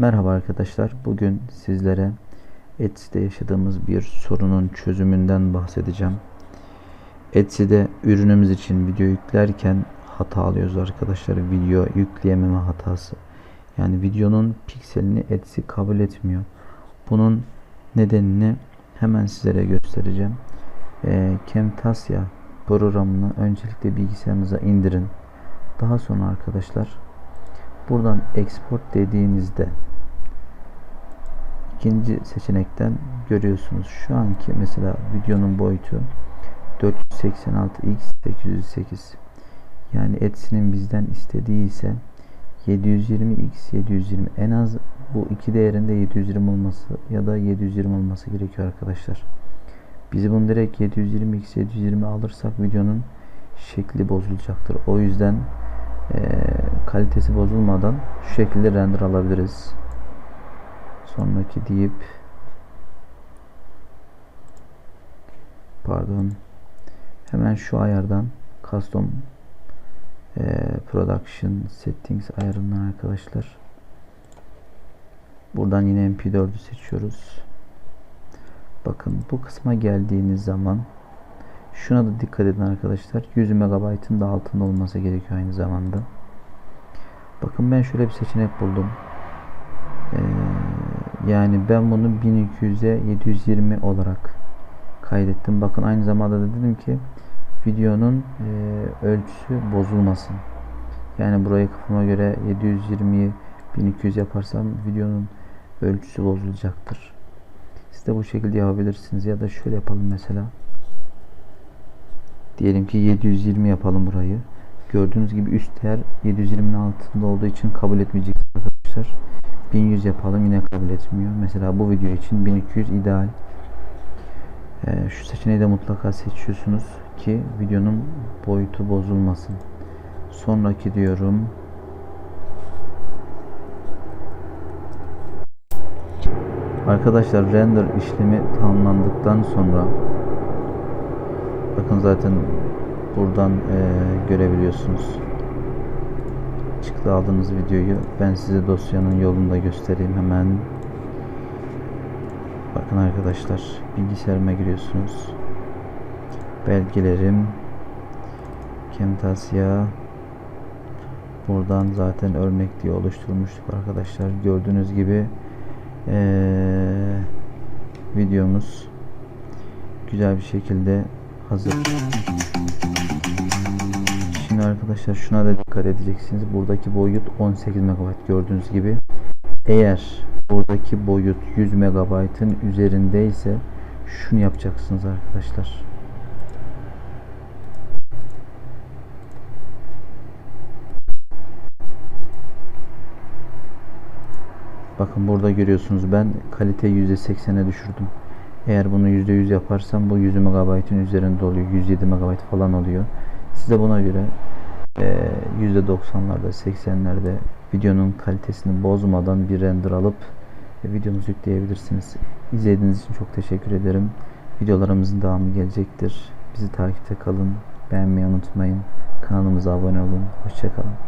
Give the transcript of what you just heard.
Merhaba arkadaşlar. Bugün sizlere Etsy'de yaşadığımız bir sorunun çözümünden bahsedeceğim. Etsy'de ürünümüz için video yüklerken hata alıyoruz arkadaşlar. Video yükleyememe hatası. Yani videonun pikselini Etsy kabul etmiyor. Bunun nedenini hemen sizlere göstereceğim. E, Camtasia programını öncelikle bilgisayarınıza indirin. Daha sonra arkadaşlar buradan export dediğinizde ikinci seçenekten görüyorsunuz. Şu anki mesela videonun boyutu 486x808 yani Etsy'nin bizden istediği ise 720x720 en az bu iki değerinde 720 olması ya da 720 olması gerekiyor arkadaşlar. Biz bunu direkt 720x720 alırsak videonun şekli bozulacaktır. O yüzden e, kalitesi bozulmadan şu şekilde render alabiliriz. Sonraki deyip pardon hemen şu ayardan custom e, production settings ayarından arkadaşlar. Buradan yine mp4'ü seçiyoruz. Bakın bu kısma geldiğiniz zaman şuna da dikkat edin arkadaşlar 100 MB'ın da altında olması gerekiyor aynı zamanda. Bakın ben şöyle bir seçenek buldum. Ee, yani ben bunu 1200'e 720 olarak kaydettim. Bakın aynı zamanda da dedim ki videonun e, ölçüsü bozulmasın. Yani burayı kafama göre 720'yi 1200 yaparsam videonun ölçüsü bozulacaktır. Siz de bu şekilde yapabilirsiniz. Ya da şöyle yapalım mesela. Diyelim ki 720 yapalım burayı. Gördüğünüz gibi üst değer 720'nin altında olduğu için kabul etmeyecek 1100 yapalım yine kabul etmiyor. Mesela bu video için 1200 ideal. Ee, şu seçeneği de mutlaka seçiyorsunuz ki videonun boyutu bozulmasın. Sonraki diyorum. Arkadaşlar render işlemi tamamlandıktan sonra bakın zaten buradan e, görebiliyorsunuz çıktı aldığınız videoyu. Ben size dosyanın yolunda göstereyim hemen. Bakın arkadaşlar bilgisayarıma giriyorsunuz. Belgelerim. Camtasia buradan zaten örnek diye oluşturmuştuk arkadaşlar. Gördüğünüz gibi ee, videomuz güzel bir şekilde hazır şimdi arkadaşlar şuna da dikkat edeceksiniz buradaki boyut 18 MB gördüğünüz gibi eğer buradaki boyut 100 MB'ın üzerindeyse şunu yapacaksınız arkadaşlar Bakın burada görüyorsunuz ben kaliteyi %80'e düşürdüm. Eğer bunu %100 yaparsam bu 100 MB'ın üzerinde oluyor. 107 MB falan oluyor. Size buna göre %90'larda 80'lerde videonun kalitesini bozmadan bir render alıp e, videonuzu yükleyebilirsiniz. İzlediğiniz için çok teşekkür ederim. Videolarımızın devamı gelecektir. Bizi takipte kalın. Beğenmeyi unutmayın. Kanalımıza abone olun. Hoşçakalın.